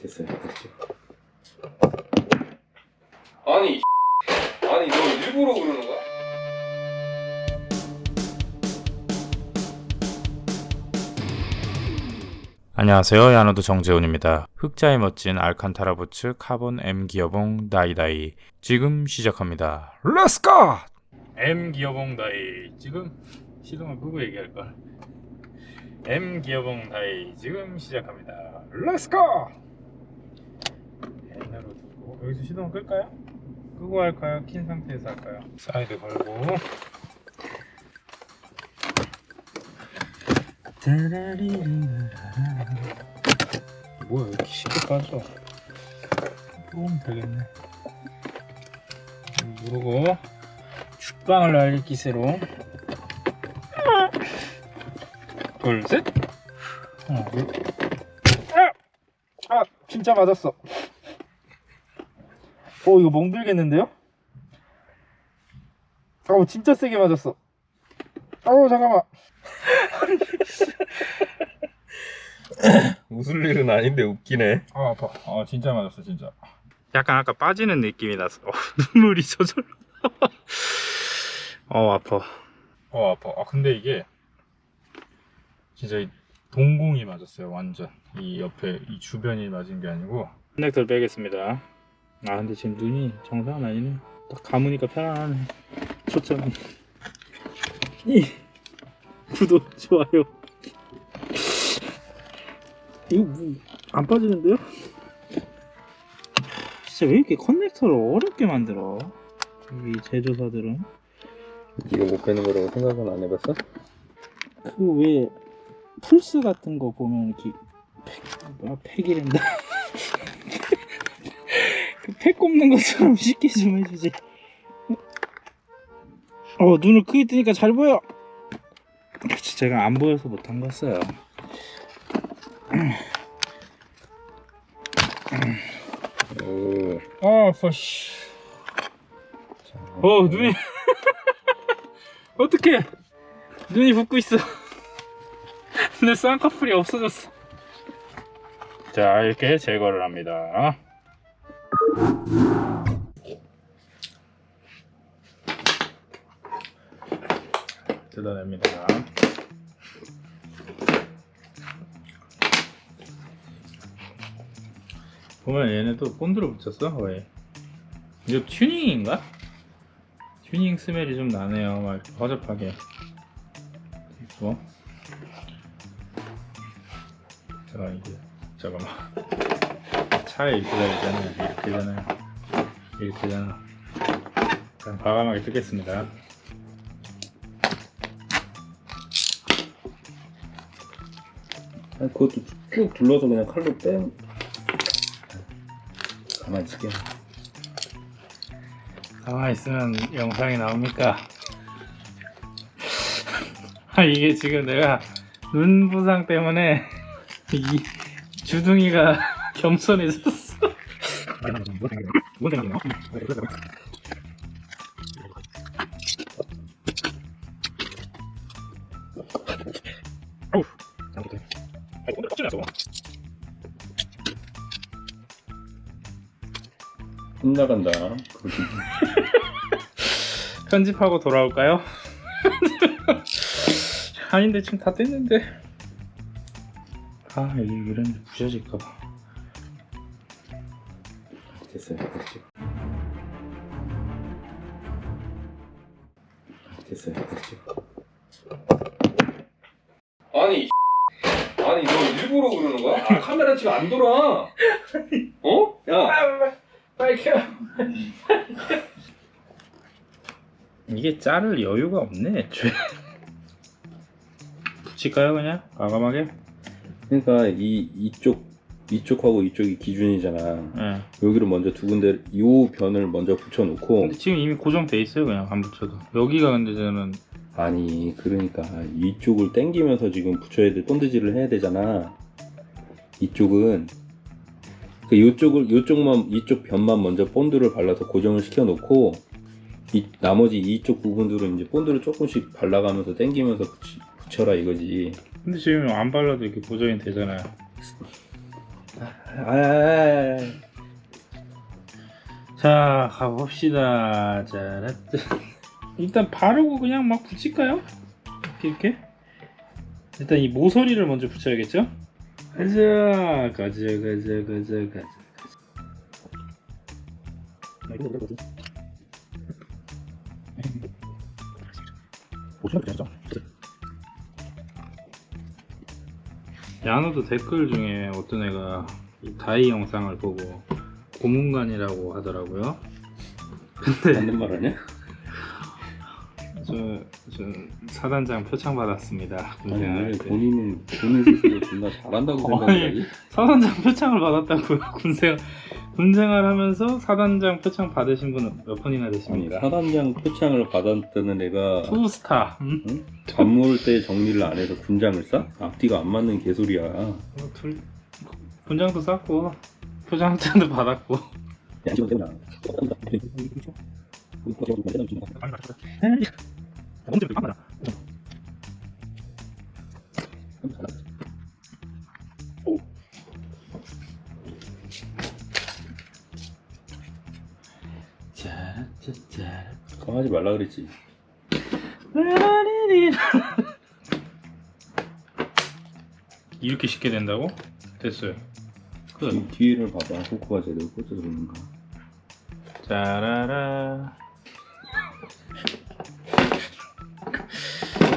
됐어요. 됐죠. 아니 아니 너 일부러 그러는 거야? 안녕하세요. 야노드 정재훈입니다. 흑자의 멋진 알칸타라 부츠 카본 M 기어봉 다이다이 지금 시작합니다. 렛츠 고! M 기어봉 다이 지금 시동을 끄고 얘기할 걸. M 기어봉 다이 지금 시작합니다. 렛츠 고! N으로 두고 여기서 시동을 끌까요? 끄고 할까요? 킨 상태에서 할까요? 사이드 걸고 뭐야 왜 이렇게 쉽게 빠져 뽑으면 되겠네 누르고 죽방을 날릴 기세로 둘셋 하나 둘 아! 아! 진짜 맞았어 어 이거 멍들겠는데요? 아우 진짜 세게 맞았어 아우 잠깐만 웃을 일은 아닌데 웃기네. 아 아파. 아 진짜 맞았어 진짜. 약간 아까 빠지는 느낌이 났어. 어, 눈물이 저절로. 어 아파. 어 아파. 아 근데 이게 진짜 이 동공이 맞았어요 완전. 이 옆에 이 주변이 맞은 게 아니고. 커넥터를 빼겠습니다. 아 근데 지금 눈이 정상은 아니네. 딱 감으니까 편안하네. 초점이. 이 구독 좋아요. 이거 뭐 안 빠지는데요? 진짜 왜 이렇게 커넥터를 어렵게 만들어? 이 제조사들은 이거 못 빼는 거라고 생각은 안 해봤어? 그 왜 플스 같은 거 보면 이렇게 팩, 뭐야 팩이란다 그 팩 꼽는 것처럼 쉽게 좀 해주지. 어 눈을 크게 뜨니까 잘 보여. 그치 제가 안 보여서 못한 거였어요. 오. 아 씨. 어 눈이. 어떡해. 눈이 붓고 있어. 내 쌍꺼풀이 없어졌어. 자 이렇게 제거를 합니다 뜯어냅니다 보면 얘네도 본드로 붙였어 왜 이거 튜닝인가? 튜닝 스멜이 좀 나네요. 막 허접하게. 있고. 자, 이게, 잠깐만. 차에 이렇게 다니잖아요. 이렇게잖아요. 이렇게잖아. 그냥 과감하게 뜯겠습니다. 아니, 그것도 쭉 둘러서 그냥 칼로 빼. 가만히 있게. 가만히 있으면 영상이 나옵니까? 아, 이게 지금 내가 눈 부상 때문에 이 주둥이가 겸손해졌어. 어우, 잘못해. 아니, 오늘 껍질 났어. 혼나간다. 그렇게. 편집하고 돌아올까요? 아닌데 지금 다 됐는데 아 여기 이런 데 부셔질까봐 됐어요. 됐죠. 됐어요. 됐죠. 아니 아니 너 일부러 그러는 거야? 아, 카메라 지금 안 돌아. 어? 야 빨리 켜 이게 자를 여유가 없네 애초에 붙일까요 그냥? 과감하게? 그러니까 이 이쪽 이쪽하고 이쪽이 기준이잖아. 예. 여기를 먼저 두 군데 이 변을 먼저 붙여놓고. 근데 지금 이미 고정돼 있어요 그냥 안 붙여도. 여기가 근데 저는 아니 그러니까 이쪽을 당기면서 지금 붙여야 돼 본드질을 해야 되잖아. 이쪽은. 그 이쪽을 이쪽만 이쪽 변만 먼저 본드를 발라서 고정을 시켜 놓고 이 나머지 이쪽 부분들은 이제 본드를 조금씩 발라가면서 당기면서 붙이, 붙여라 이거지. 근데 지금 안 발라도 이렇게 고정이 되잖아요 아, 아, 아, 자 가봅시다. 자 일단 바르고 그냥 막 붙일까요? 이렇게 이렇게? 일단 이 모서리를 먼저 붙여야겠죠? 가자 가자 가자 가자 가자 야노도 댓글 중에 어떤 애가 이 다이 영상을 보고 고문관이라고 하더라고요. 맞는 말 아니야? 저, 저 사단장 표창 받았습니다. 아니 군생활 왜 때. 본인은 본인 스스로 존나 잘한다고 아니, 생각하지? 사단장 표창을 받았다고요. 군생 군 생활 하면서 사단장 표창 받으신 분은 몇 분이나 되십니까? 사단장 표창을 받았다는 애가 투스타. 음? 응? 밥 먹을 때 정리를 안 해서 군장을 싸? 앞뒤가 안 맞는 개소리야. 어, 둘 분장도 쌌고 표창장도 받았고. 하지 말라 그랬지. 이렇게 쉽게 된다고? 됐어요. 끝. 뒤, 뒤를 봐봐. 후크가 제대로 꽂혀서 그런가. 짜라라.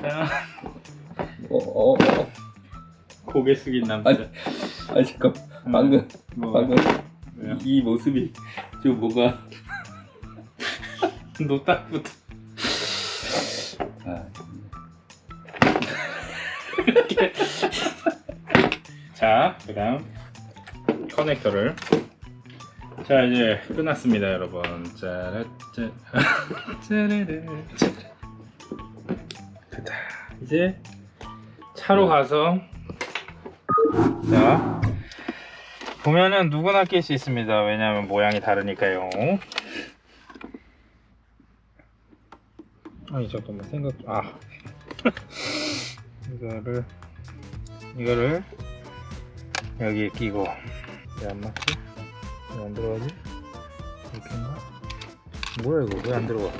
자, 어, 어, 어. 고개 숙인 남자. 아니, 아니 잠깐. 방금, 뭐, 방금 왜요? 이, 이 모습이 좀 뭐가. 노딱부터. 아, 자, 그다음 커넥터를. 자, 이제 끝났습니다, 여러분. 짜라짜. 짜라라. 됐다. 이제 차로 가서 자 보면은 누구나 낄 수 있습니다. 왜냐하면 모양이 다르니까요. 아니 잠깐만 생각 아 이거를 이거를 여기에 끼고 왜 안 맞지? 왜 안 들어가지? 이렇게인가? 뭐야 이거 왜 안 들어가?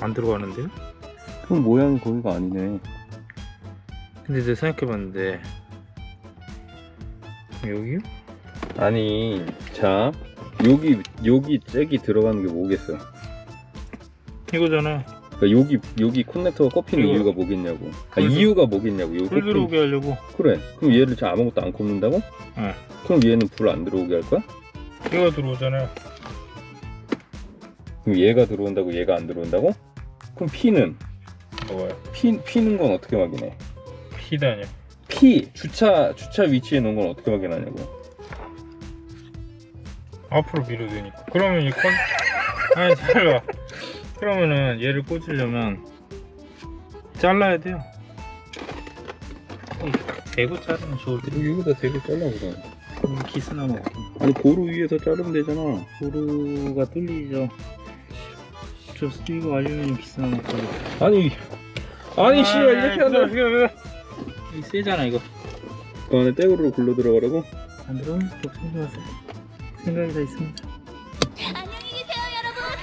안 들어가는데요? 그럼 모양이 거기가 아니네. 근데 내가 생각해봤는데 여기요? 아니, 자, 여기, 여기 잭이 들어가는 게 뭐겠어. 이거잖아 그러니까 여기, 여기 커넥터가 꼽히는 이거. 이유가 뭐겠냐고. 아, 불 들- 이유가 뭐겠냐고. 여기 불 꼽힌- 들어오게 하려고 그래. 그럼 얘를 저 아무것도 안 꼽는다고? 응. 그럼 얘는 불 안 들어오게 할 거야? 얘가 들어오잖아 그럼 얘가 들어온다고 얘가 안 들어온다고? 그럼 P는? 뭐야 P, P는 건 어떻게 확인해? 피다뇨 P, 주차, 주차 위치에 놓은 건 어떻게 확인하냐고. 앞으로 밀어야 되니까. 그러면 이 컨... 아니 잘봐 그러면은 얘를 꽂으려면 잘라야 돼요. 어, 대고 자르면 좋을 텐데 여기다 대고 잘라보자. 음, 기스나 먹고 아니, 고루 위에서 자르면 되잖아. 도루가 뚫리죠. 저 이거 알루미늄 기스나 먹고 아니, 아니, 씨발, 이렇게 하면 이거 세잖아 이거. 그 안에 떼구르로 굴러 들어가라고? 안 들어오면 걱정하지 마세요 생각이 다 있습니다.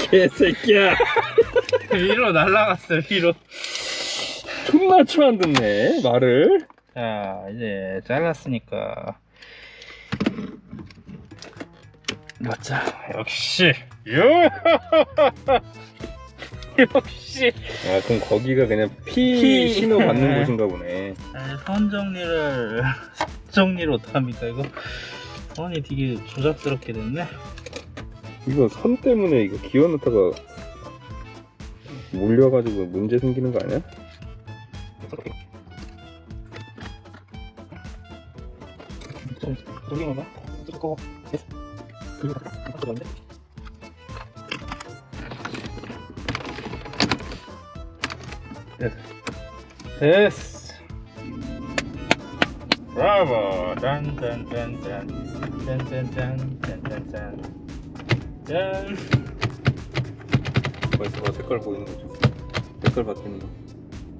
개새끼야! 위로 날라갔어요 위로. 존나 치안 듣네, 말을. 자 이제 잘랐으니까. 맞자. 역시. 요! 역시. 아, 그럼 거기가 그냥 P, P. 신호 받는 곳인가 보네. 아, 선 정리를 선 정리를 어떡합니까 이거 선이 되게 조잡스럽게 됐네 이거 선 때문에 이거 기어 넣다가 물려가지고 문제 생기는 거 아니야? 돌리는가? 뜯고 됐어 브라보 짠짠짠짠 짠짠짠 짠짠짠 짠 벌써 봐, 색깔 보이는 거죠? 색깔 바뀌는 거.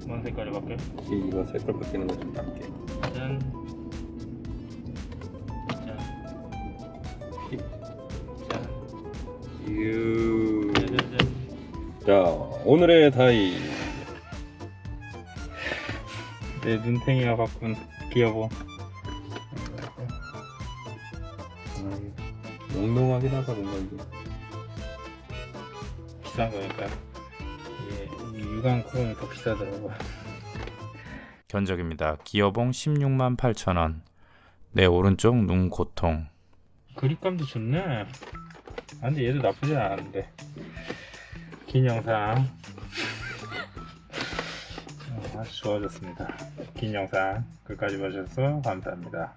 뭔 색깔이 바뀌어? 이거 색깔 바뀌는 거좀 낫게. 짠. 짠. 짠. 유. 자, 오늘의 다이. 내 눈탱이가 바꾼 기어봉. 몽롱하긴 하다 뭔가 이게. 비싼 거니까. 이게 유광 크롬이 더 비싸더라고요. 견적입니다. 기어봉 16만 8천 원. 내 오른쪽 눈 고통. 그립감도 좋네. 아, 근데 얘도 나쁘지 않은데. 긴 영상. 어, 아주 좋아졌습니다. 긴 영상 끝까지 봐주셔서 감사합니다.